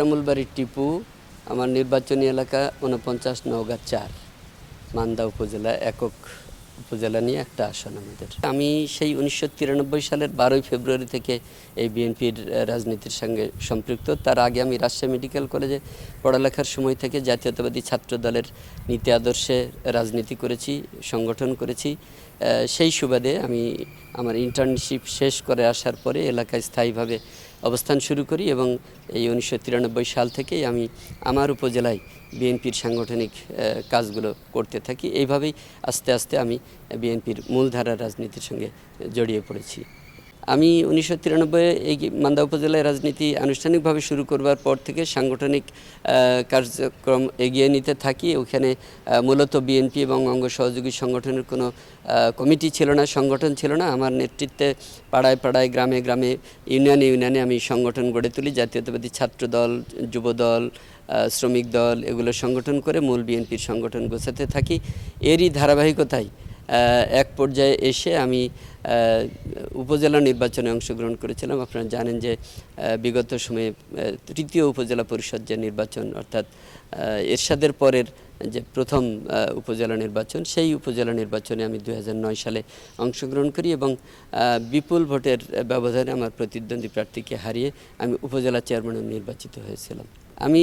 শ্যামলবাড়ি টিপু, আমার নির্বাচনী এলাকা উনপঞ্চাশ নওগাঁ চার, মান্দা উপজেলা একক উপজেলা নিয়ে একটা আসন আমাদের। আমি সেই উনিশশো তিরানব্বই সালের বারোই ফেব্রুয়ারি থেকে এই বিএনপির রাজনীতির সঙ্গে সম্পৃক্ত। তার আগে আমি রাজশাহী মেডিকেল কলেজে পড়ালেখার সময় থেকে জাতীয়তাবাদী ছাত্র দলের নীতি আদর্শে রাজনীতি করেছি, সংগঠন করেছি। সেই সুবাদে আমি আমার ইন্টার্নশিপ শেষ করে আসার পরে এলাকায় স্থায়ীভাবে অবস্থান শুরু করি এবং এই উনিশশো তিরানব্বই সাল থেকেই আমি আমার উপজেলায় বিএনপির সাংগঠনিক কাজগুলো করতে থাকি। এইভাবেই আস্তে আস্তে আমি বিএনপির মূলধারার রাজনীতির সঙ্গে জড়িয়ে পড়েছি। আমি উনিশশো তিরানব্বই এই মান্দা উপজেলায় রাজনীতি আনুষ্ঠানিকভাবে শুরু করবার পর থেকে সাংগঠনিক কার্যক্রম এগিয়ে নিতে থাকি। ওখানে মূলত বিএনপি এবং অঙ্গ সহযোগী সংগঠনের কোনো কমিটি ছিল না, সংগঠন ছিল না। আমার নেতৃত্বে পাড়ায় পাড়ায়, গ্রামে গ্রামে, ইউনিয়নে ইউনিয়নে আমি সংগঠন গড়ে তুলি। জাতীয়তাবাদী ছাত্র দল, যুব দল শ্রমিক দল, এগুলো সংগঠন করে মূল বিএনপির সংগঠন গোছাতে থাকি। এরই ধারাবাহিকতায় এক পর্যায়ে এসে আমি উপজেলা নির্বাচনে অংশগ্রহণ করেছিলাম। আপনারা জানেন যে বিগত সময়ে তৃতীয় উপজেলা পরিষদ যে নির্বাচন, অর্থাৎ এরশাদের পরের যে প্রথম উপজেলা নির্বাচন, সেই উপজেলা নির্বাচনে আমি দু হাজার নয় সালে অংশগ্রহণ করি এবং বিপুল ভোটের ব্যবধানে আমার প্রতিদ্বন্দ্বী প্রার্থীকে হারিয়ে আমি উপজেলা চেয়ারম্যান নির্বাচিত হয়েছিলাম। আমি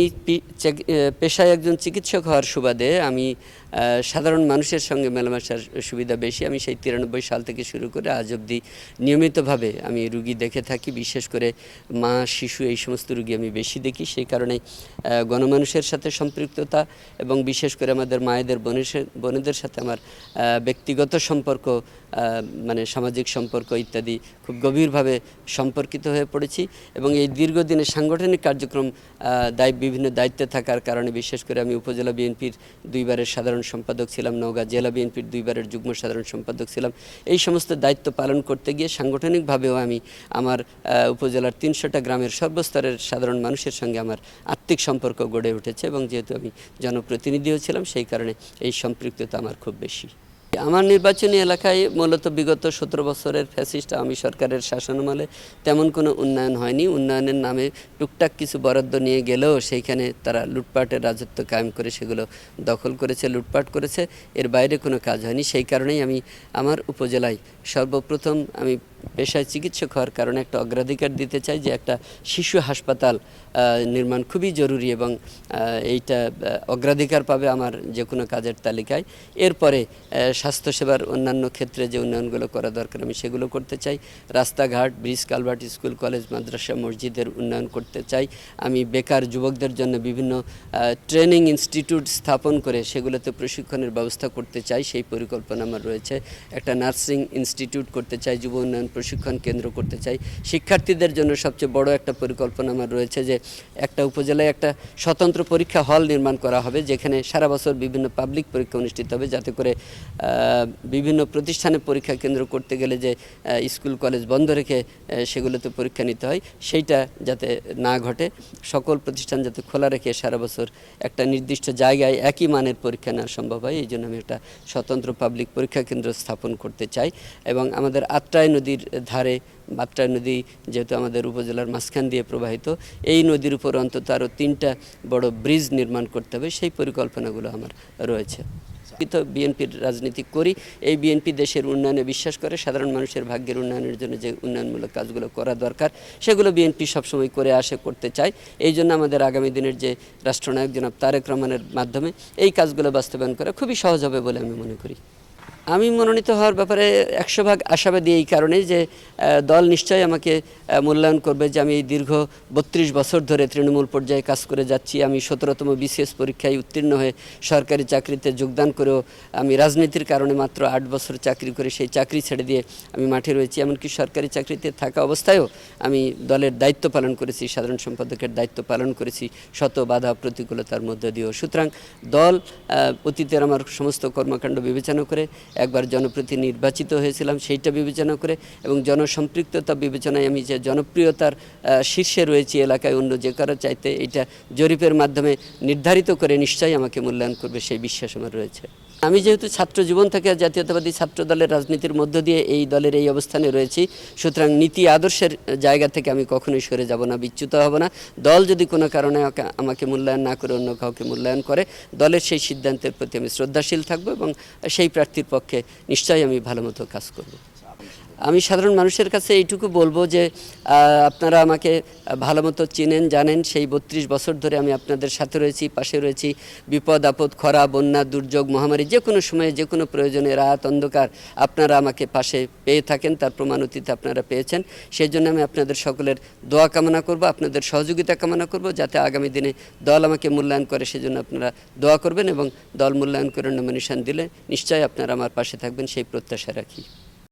পেশায় একজন চিকিৎসক হওয়ার সুবাদে আমি সাধারণ মানুষের সঙ্গে মেলামেশার সুবিধা বেশি। আমি সেই তিরানব্বই সাল থেকে শুরু করে আজ অবধি নিয়মিতভাবে আমি রুগী দেখে থাকি। বিশেষ করে মা, শিশু এই সমস্ত রুগী আমি বেশি দেখি। সেই কারণে গণমানুষের সাথে সম্পৃক্ততা এবং বিশেষ করে আমাদের মায়েদের বোনেদের সাথে আমার ব্যক্তিগত সম্পর্ক মানে সামাজিক সম্পর্ক ইত্যাদি খুব গভীরভাবে সম্পর্কিত হয়ে পড়েছি এবং এই দীর্ঘদিনের সাংগঠনিক কার্যক্রম দায়, বিভিন্ন দায়িত্বে থাকার কারণে বিশেষ করে আমি উপজেলা বিএনপির দুইবারের সাধারণ সম্পাদক ছিলাম, নওগাঁ জেলা বিএনপির দুইবারের যুগ্ম সাধারণ সম্পাদক ছিলাম। এই সমস্ত দায়িত্ব পালন করতে গিয়ে সাংগঠনিকভাবেও আমি আমার উপজেলার তিনশোটা গ্রামের সর্বস্তরের সাধারণ মানুষের সঙ্গে আমার আত্মিক সম্পর্ক গড়ে উঠেছে এবং যেহেতু আমি জনপ্রতিনিধিও ছিলাম, সেই কারণে এই সম্পৃক্ততা আমার খুব বেশি। আমার নির্বাচনী এলাকায় মূলত বিগত সতেরো বছরের ফ্যাসিস্ট আমি সরকারের শাসনামলে তেমন কোনো উন্নয়ন হয়নি। উন্নয়নের নামে টুকটাক কিছু বরাদ্দ নিয়ে গেলেও সেইখানে তারা লুটপাটের রাজত্ব কায়েম করে সেগুলো দখল করেছে, লুটপাট করেছে। এর বাইরে কোনো কাজ হয়নি। সেই কারণেই আমি আমার উপজেলায় সর্বপ্রথম আমি পেশায় চিকিৎসক হওয়ার কারণে একটা অগ্রাধিকার দিতে চাই যে একটা শিশু হাসপাতাল নির্মাণ খুবই জরুরি এবং এইটা অগ্রাধিকার পাবে আমার যে কোনো কাজের তালিকায়। এরপরে স্বাস্থ্যসেবার অন্যান্য ক্ষেত্রে যে উন্নয়নগুলো করা দরকার আমি সেগুলো করতে চাই। রাস্তাঘাট, ব্রিজ, কালভার্ট, স্কুল, কলেজ, মাদ্রাসা, মসজিদের উন্নয়ন করতে চাই। আমি বেকার যুবকদের জন্য বিভিন্ন ট্রেনিং ইনস্টিটিউট স্থাপন করে সেগুলোতে প্রশিক্ষণের ব্যবস্থা করতে চাই। সেই পরিকল্পনা আমার রয়েছে। একটা নার্সিং ইনস্টিটিউট করতে চাই, যুব উন্নয়ন প্রশিক্ষণ কেন্দ্র করতে চাই। শিক্ষার্থীদের জন্য সবচেয়ে বড় একটা পরিকল্পনা আমার রয়েছে যে, একটা উপজেলায় একটা স্বতন্ত্র পরীক্ষা হল নির্মাণ করা হবে, যেখানে সারা বছর বিভিন্ন পাবলিক পরীক্ষা অনুষ্ঠিত হবে, যাতে করে বিভিন্ন প্রতিষ্ঠানে পরীক্ষা কেন্দ্র করতে গেলে যে স্কুল, কলেজ বন্ধ রেখে সেগুলোতে পরীক্ষা নিতে হয়। সেইটা যাতে না ঘটে। সকল প্রতিষ্ঠান যাতে খোলা রেখে সারা বছর একটা নির্দিষ্ট জায়গায় একই মানের পরীক্ষা নেওয়া সম্ভব হয়, এই জন্য আমি একটা স্বতন্ত্র পাবলিক পরীক্ষা কেন্দ্র স্থাপন করতে চাই। এবং আমাদের আত্রাই নদীর ধারে আত্রাই নদী যেহেতু আমাদের উপজেলার মাঝখান দিয়ে প্রবাহিত, এই নদীর উপর অন্তত আরও তিনটা বড় ব্রিজ নির্মাণ করতে হবে, সেই পরিকল্পনাগুলো আমার রয়েছে। তো বিএনপির রাজনীতি করি, এই বিএনপি দেশের উন্নয়নে বিশ্বাস করে, সাধারণ মানুষের ভাগ্যের উন্নয়নের জন্য যে উন্নয়নমূলক কাজগুলো করা দরকার, সেগুলো বিএনপি সবসময় করে আসে, করতে চায়। এই জন্য আমাদের আগামী দিনের যে রাষ্ট্রনায়ক জনাব তারেক রহমানের মাধ্যমে এই কাজগুলো বাস্তবায়ন করা খুবই সহজ হবে বলে আমি মনে করি। আমি মনোনীত হওয়ার ব্যাপারে একশো ভাগ আশাবাদী এই কারণে যে দল নিশ্চয়ই আমাকে মূল্যায়ন করবে যে, আমি এই দীর্ঘ বত্রিশ বছর ধরে তৃণমূল পর্যায়ে কাজ করে যাচ্ছি। আমি সতেরোতম বিসিএস পরীক্ষায় উত্তীর্ণ হয়ে সরকারি চাকরিতে যোগদান করেও আমি রাজনীতির কারণে মাত্র আট বছর চাকরি করে সেই চাকরি ছেড়ে দিয়ে আমি মাঠে রয়েছি। এমনকি সরকারি চাকরিতে থাকা অবস্থায়ও আমি দলের দায়িত্ব পালন করেছি, সাধারণ সম্পাদকের দায়িত্ব পালন করেছি, শত বাধা প্রতিকূলতার মধ্য দিয়েও। সুতরাং দল অতীতের আমার সমস্ত কর্মকাণ্ড বিবেচনা করে একবার জনপ্রতি নির্বাচিত হয়েছিলাম, সেইটা বিবেচনা করে এবং জনসম্পৃক্ততা বিবেচনায় আমি যে জনপ্রিয়তার শীর্ষে রয়েছি এলাকায় অন্য যে কারও চাইতে, এটা জরিপের মাধ্যমে নির্ধারিত করে নিশ্চয়ই আমাকে মূল্যায়ন করবে, সেই বিশ্বাস আমার রয়েছে। আমি যেহেতু ছাত্র জীবন থেকে জাতীয়তাবাদী ছাত্র দলের রাজনীতির মধ্য দিয়ে এই দলের এই অবস্থানে রয়েছি, সুতরাং নীতি আদর্শের জায়গা থেকে আমি কখনোই সরে যাব না, বিচ্যুত হব না। দল যদি কোনো কারণে আমাকে- মূল্যায়ন না করে, অন্য কাউকে মূল্যায়ন করে, দলের সেই সিদ্ধান্তের প্রতি আমি শ্রদ্ধাশীল থাকব এবং সেই প্রার্থীর পক্ষে নিশ্চয়ই আমি ভালো মতো কাজ করব। আমি সাধারণ মানুষের কাছে এইটুকু বলব যে আপনারা আমাকে ভালো মতো চিনেন, জানেন। সেই বত্রিশ বছর ধরে আমি আপনাদের সাথে রয়েছি, পাশে রয়েছি। বিপদ, আপদ, খরা, বন্যা, দুর্যোগ, মহামারী, যে কোনো সময়ে, যে কোনো প্রয়োজনে রাত, অন্ধকার আপনারা আমাকে পাশে পেয়ে থাকেন। তার প্রমাণ অতীতে আপনারা পেয়েছেন। সেই জন্য আমি আপনাদের সকলের দোয়া কামনা করব, আপনাদের সহযোগিতা কামনা করব, যাতে আগামী দিনে দল আমাকে মূল্যায়ন করে, সেজন্য আপনারা দোয়া করবেন এবং দল মূল্যায়ন করে নমিনেশন দিলে নিশ্চয়ই আপনারা আমার পাশে থাকবেন। সেই প্রত্যাশা রাখি।